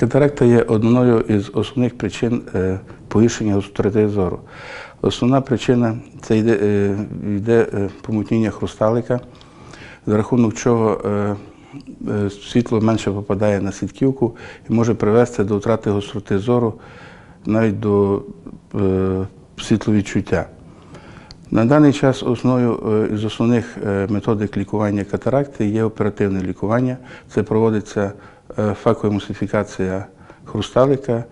Катаракта є одною із основних причин е, погіршення гостроти зору. Основна причина це йде, е, йде е, помутніння хрусталика, за рахунок чого світло менше попадає на сітківку і може привести до втрати гостроти зору, навіть до світловідчуття. На даний час основною е, із основних е, методик лікування катаракти є оперативне лікування. Це проводиться е, факоемульсифікація хрусталика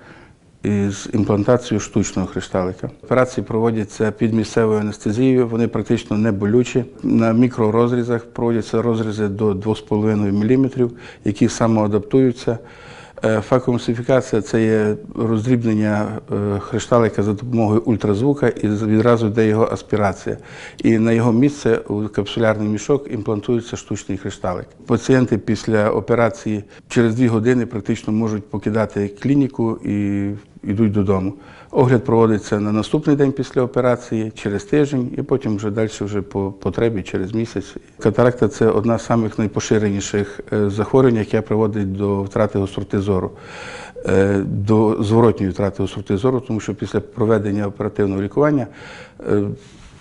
із імплантацією штучного хрусталика. Операції проводяться під місцевою анестезією, вони практично не болючі. На мікророзрізах проводяться розрізи до 2,5 мм, які самоадаптуються. Е, це є роздрібнення хришталика за допомогою ультразвука і відразу йде його аспірація. І на його місце у капсулярний мішок імплантується штучний хришталик. Пацієнти після операції через дві години практично можуть покидати клініку і йдуть додому. Огляд проводиться на наступний день після операції, через тиждень, і потім вже далі вже по потребі через місяць. Катаракта це одна з самих найпоширеніших е, захворювань, яке приводить до втрати гостроти зору, е, до зворотньої втрати гостроти зору, тому що після проведення оперативного лікування е,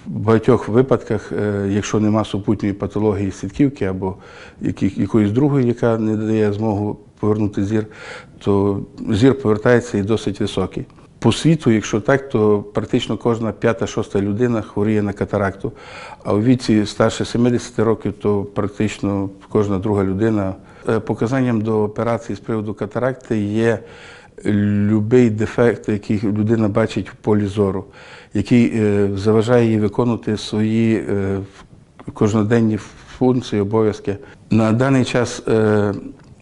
в багатьох випадках, якщо нема супутньої патології сітківки або якоїсь другої, яка не дає змогу повернути зір, то зір повертається і досить високий. По світу, якщо так, то практично кожна п'ята-шоста людина хворіє на катаракту. А у віці старше 70 років, то практично кожна друга людина. Е, Показанням до операції з приводу катаракти є будь-який дефект, який людина бачить в полі зору, який е, заважає їй виконувати свої е, кожноденні функції, обов'язки. На даний час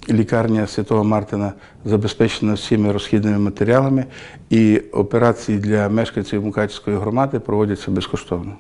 лікарня Святого Мартина забезпечена всіми розхідними матеріалами, і операції для мешканців Мукачівської громади проводяться безкоштовно.